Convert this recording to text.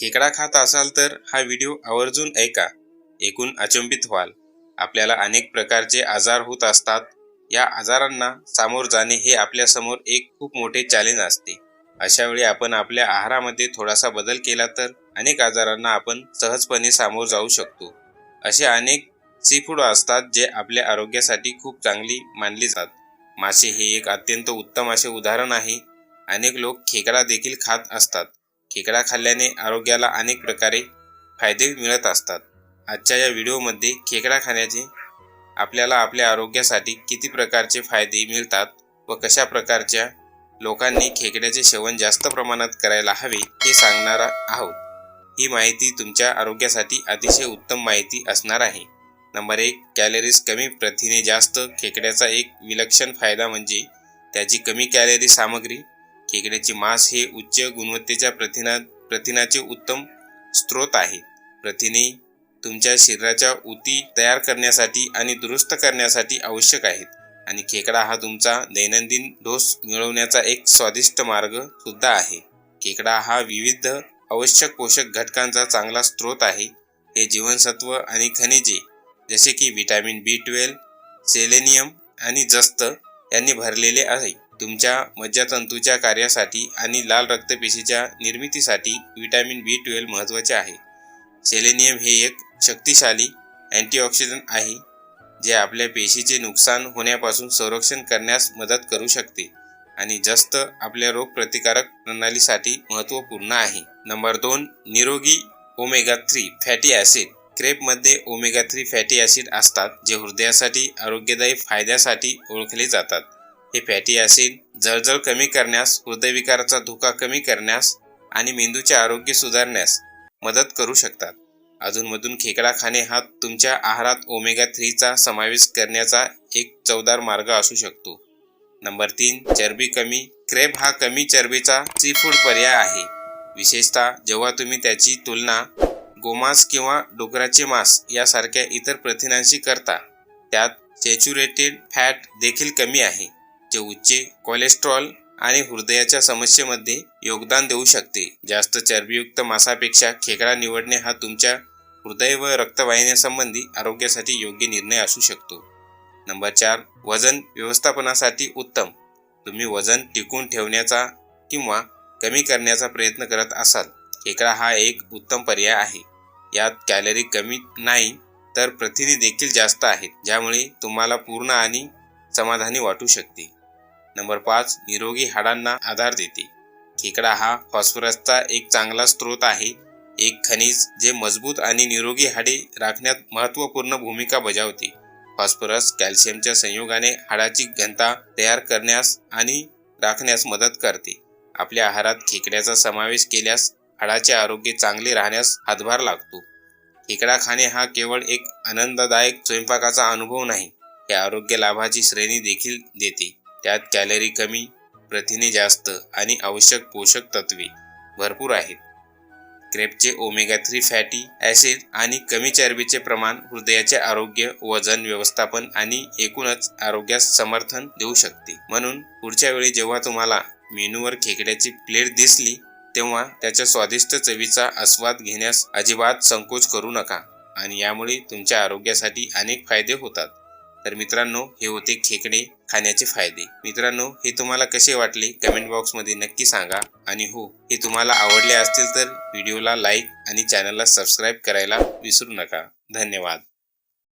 खेकडा खात असाल तर हा व्हिडिओ आवर्जून ऐका. ऐकून अचंबित व्हाल. आपल्याला अनेक प्रकारचे आजार होत असतात. या आजारांना सामोर जाणे हे आपल्यासमोर एक खूप मोठे चॅलेंज असते. अशावेळी आपण आपल्या आहारामध्ये थोडासा बदल केला तर अनेक आजारांना आपण सहजपणे सामोर जाऊ शकतो. असे अनेक सी फूड असतात जे आपल्या आरोग्यासाठी खूप चांगली मानली जात मासे हे एक अत्यंत उत्तम असे उदाहरण आहे. अनेक लोक खेकडा देखील खात असतात. खेकडा खाल्ल्याने आरोग्याला अनेक प्रकारे फायदे मिळत असतात. आजच्या या व्हिडिओमध्ये खेकडा खाण्याचे आपल्याला आपल्या आरोग्यासाठी किती प्रकारचे फायदे मिळतात व कशा प्रकारच्या लोकांनी खेकड्याचे सेवन जास्त प्रमाणात करायला हवे हे सांगणार आहोत. ही माहिती तुमच्या आरोग्यासाठी अतिशय उत्तम माहिती असणार आहे. नंबर एक कॅलरीज कमी प्रथिने जास्त खेकड्याचा एक विलक्षण फायदा म्हणजे त्याची कमी कॅलरी सामग्री खेकड्याचे मांस हे उच्च गुणवत्तेच्या प्रथिना प्रथिनाचे उत्तम स्रोत आहे. प्रथिने तुमच्या शरीराच्या ऊती तयार करण्यासाठी आणि दुरुस्त करण्यासाठी आवश्यक आहेत. आणि खेकडा हा तुमचा दैनंदिन डोस मिळवण्याचा एक स्वादिष्ट मार्ग सुद्धा आहे. खेकडा हा विविध आवश्यक पोषक घटकांचा चांगला स्रोत आहे. हे जीवनसत्व आणि खनिजे जसे की व्हिटॅमिन बी ट्वेल्व सेलेनियम आणि जस्त यांनी भरलेले आहे. तुमच्या मज्जातंतूच्या कार्यासाठी आणि लाल रक्तपेशीच्या निर्मितीसाठी व्हिटॅमिन बी ट्वेल्व महत्त्वाचे आहे. सेलेनियम हे एक शक्तिशाली अँटीऑक्सिडंट आहे जे आपल्या पेशीचे नुकसान होण्यापासून संरक्षण करण्यास मदत करू शकते आणि जास्त आपल्या रोगप्रतिकारक प्रणालीसाठी महत्त्वपूर्ण आहे. नंबर दोन निरोगी ओमेगा थ्री फॅटी ॲसिड. क्रेपमध्ये ओमेगा थ्री फॅटी ॲसिड असतात जे हृदयासाठी आरोग्यदायी फायद्यासाठी ओळखले जातात. हे फॅटी ॲसिड जळजळ कमी करण्यास हृदयविकाराचा धोका कमी करण्यास आणि मेंदूचे आरोग्य सुधारण्यास मदत करू शकतात. अधूनमधून खेकडा खाणे हा तुमच्या आहारात ओमेगा थ्रीचा समावेश करण्याचा एक चवदार मार्ग असू शकतो. नंबर तीन चरबी कमी. क्रेप हा कमी चरबीचा सी फूड पर्याय आहे. विशेषतः जेव्हा तुम्ही त्याची तुलना गोमांस किंवा डुकराचे मांस यासारख्या इतर प्रथिनांशी करता त्यात सॅच्युरेटेड फॅट देखील कमी आहे. जे उच्च कोलेस्ट्रॉल आणि हृदयाच्या समस्येमध्ये योगदान देऊ शकते. जास्त चरबीयुक्त मांसापेक्षा खेकडा निवडणे हा तुमच्या हृदय व रक्तवाहिन्यासंबंधी आरोग्यासाठी योग्य निर्णय असू शकतो. नंबर चार वजन व्यवस्थापनासाठी उत्तम. तुम्ही वजन टिकून ठेवण्याचा किंवा कमी करण्याचा प्रयत्न करत असाल. खेकडा हा एक उत्तम पर्याय आहे. यात कॅलरी कमी नाही तर प्रथिने देखील जास्त आहेत ज्यामुळे तुम्हाला पूर्ण आणि समाधानी वाटू शकते. नंबर पाच निरोगी हाडांना आधार देते. खेकडा हा फॉस्फरसचा एक चांगला स्रोत आहे. एक खनिज जे मजबूत आणि निरोगी हाडे राखण्यात महत्त्वपूर्ण भूमिका बजावते. फॉस्फरस कॅल्शियमच्या संयोगाने हाडाची घनता तयार करण्यास आणि राखण्यास मदत करते. आपल्या आहारात खेकड्याचा समावेश केल्यास हाडाचे आरोग्य चांगले राहण्यास हातभार लागतो. खेकडा खाणे हा केवळ एक आनंददायक स्वयंपाकाचा अनुभव नाही हे आरोग्य लाभाची श्रेणी देखील देते. त्यात कॅलरी कमी प्रथिने जास्त आणि आवश्यक पोषक तत्वे भरपूर आहेत. क्रेपचे ओमेगा थ्री फॅटी ॲसिड आणि कमी चरबीचे प्रमाण हृदयाचे आरोग्य वजन व्यवस्थापन आणि एकूणच आरोग्यास समर्थन देऊ शकते. म्हणून पुढच्या वेळी जेव्हा तुम्हाला मेनूवर खेकड्याची प्लेट दिसली तेव्हा त्याच्या स्वादिष्ट चवीचा आस्वाद घेण्यास अजिबात संकोच करू नका आणि यामुळे तुमच्या आरोग्यासाठी अनेक फायदे होतात. तर मित्रांनो हे होते खेकडे खाण्याचे फायदे. मित्रांनो हे तुम्हाला कसे वाटले? कमेंट बॉक्समध्ये नक्की सांगा. आणि हो हे तुम्हाला आवडले असतील तर व्हिडिओला लाईक आणि चॅनलला सबस्क्राईब करायला विसरू नका. धन्यवाद.